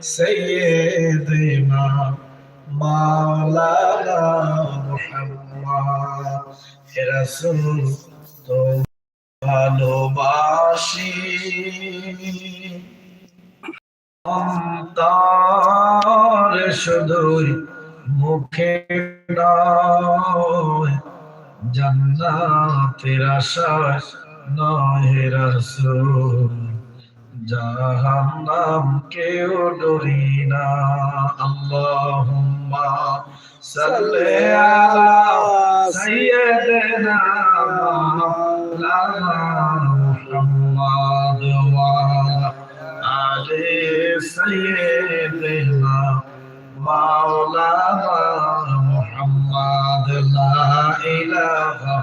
سيدنا مولانا محمد رسول তো ভালোবাসি অন্তর শুধুই মুখে নয় জান্নাতের আশায় নয় রাসূল জাহান্নাম কেউ ডরি না। আল্লাহুম্মা সাল্লি আলা সাইয়্যিদিনা মাওলানা মুহাম্মদ ওয়া আলি লা ইলাহা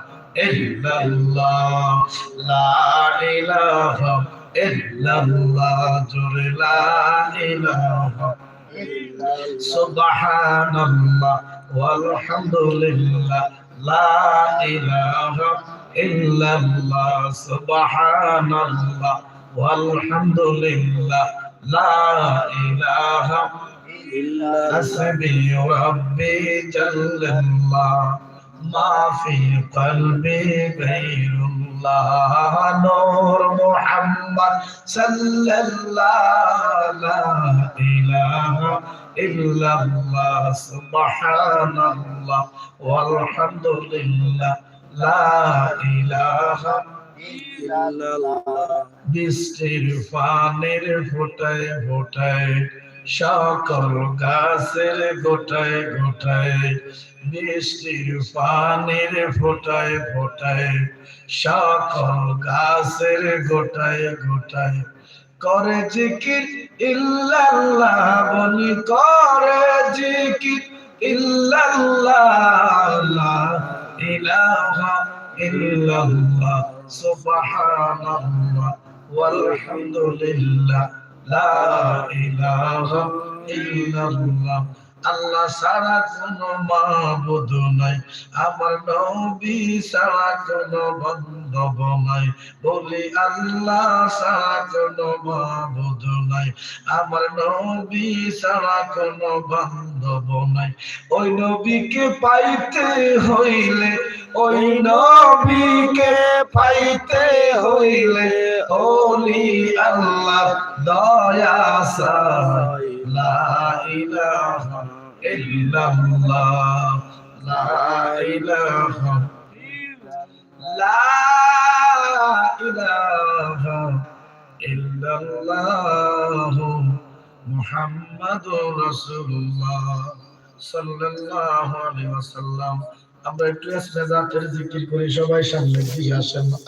ইল্লাল্লাহ। লা ইলাহা ইল্লাল্লাহ জোরে লা ইলাহা সুবহানাল্লাহ ওয়ালহামদুলিল্লাহ লা ইলাহা ইল্লাল্লাহ সুবহানাল্লাহ ওয়ালহামদুলিল্লাহ লা ইলাহা حسبي ربي جل الله ما في قلبي غير الله نور মোহাম্মদ সাল্লাল্লাহ ইলাহা ইল্লাল্লাহ সুবহানাল্লাহ ওয়ালহামদুলিল্লাহ লা ইলাহা ইল্লাল্লাহ দৃষ্টির ফানের ফোটায় ফোটায় সকল গাছের গোটায় গোটায় বৃষ্টির পানির ফোটায় ফোটায়, সকল গাছের গোটায় গোটায় করে জিকির। ইল্লাল্লাহ বলি করে জিকির। ইল্লাল্লাহ, ইলাহা ইল্লাল্লাহ, সুবহানাল্লাহ, ওয়ালহামদুলিল্লাহ। আল্লাহ সারা মাবুদ নাই। আমার নবী সারা কোনো বান্ধব নাই। বলি আল্লাহ সারা মাবুদ নাই। আমার নবী সারা বান্ধব নাই। ওই নবীকে পাইতে হইলে, ওই নবীকে পাইতে হইলে ওলি আল্লাহ দয়া আমরা একটু করি সবাই সামনে দিয়ে আসেন।